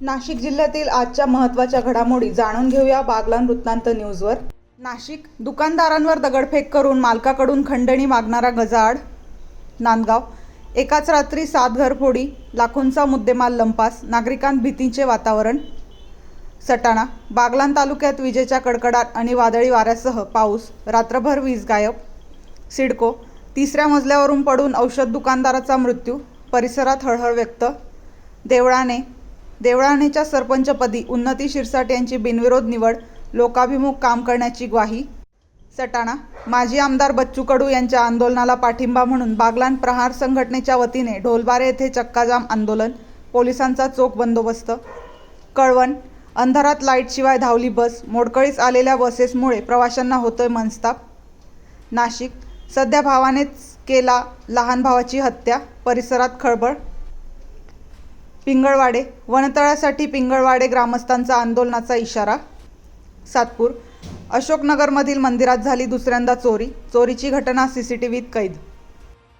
नाशिक जिल्ह्यातील आजच्या महत्त्वाच्या घडामोडी जाणून घेऊया बागलान वृत्तांत न्यूजवर. नाशिक दुकानदारांवर दगडफेक करून मालकाकडून खंडणी मागणारा गजाआड नांदगाव. एकाच रात्री सात घरफोडी लाखोंचा मुद्देमाल लंपास नागरिकांत भीतीचे वातावरण. सटाणा बागलान तालुक्यात विजेच्या कडकडाट आणि वादळी वाऱ्यासह पाऊस रात्रभर वीज गायब. सिडको तिसऱ्या मजल्यावरून पडून औषध दुकानदाराचा मृत्यू परिसरात हळहळ व्यक्त. देवळाने देवळाणेच्या सरपंचपदी उन्नती शिरसाट यांची बिनविरोध निवड लोकाभिमुख काम करण्याची ग्वाही. सटाणा माजी आमदार बच्चू कडू यांच्या आंदोलनाला पाठिंबा म्हणून बागलान प्रहार संघटनेच्या वतीने ढोलबारे येथे चक्काजाम आंदोलन पोलिसांचा चोख बंदोबस्त. कळवण अंधारात लाईटशिवाय धावली बस मोडकळीस आलेल्या बसेसमुळे प्रवाशांना होतोय मनस्ताप. नाशिक सध्या भावानेच केला लहान भावाची हत्या परिसरात खळबळ. पिंगळवाडे वनतळासाठी पिंगळवाडे ग्रामस्थांचा आंदोलनाचा इशारा. सातपूर अशोकनगरमधील मंदिरात झाली दुसऱ्यांदा चोरी. चोरीची घटना सी सी टी व्हीत कैद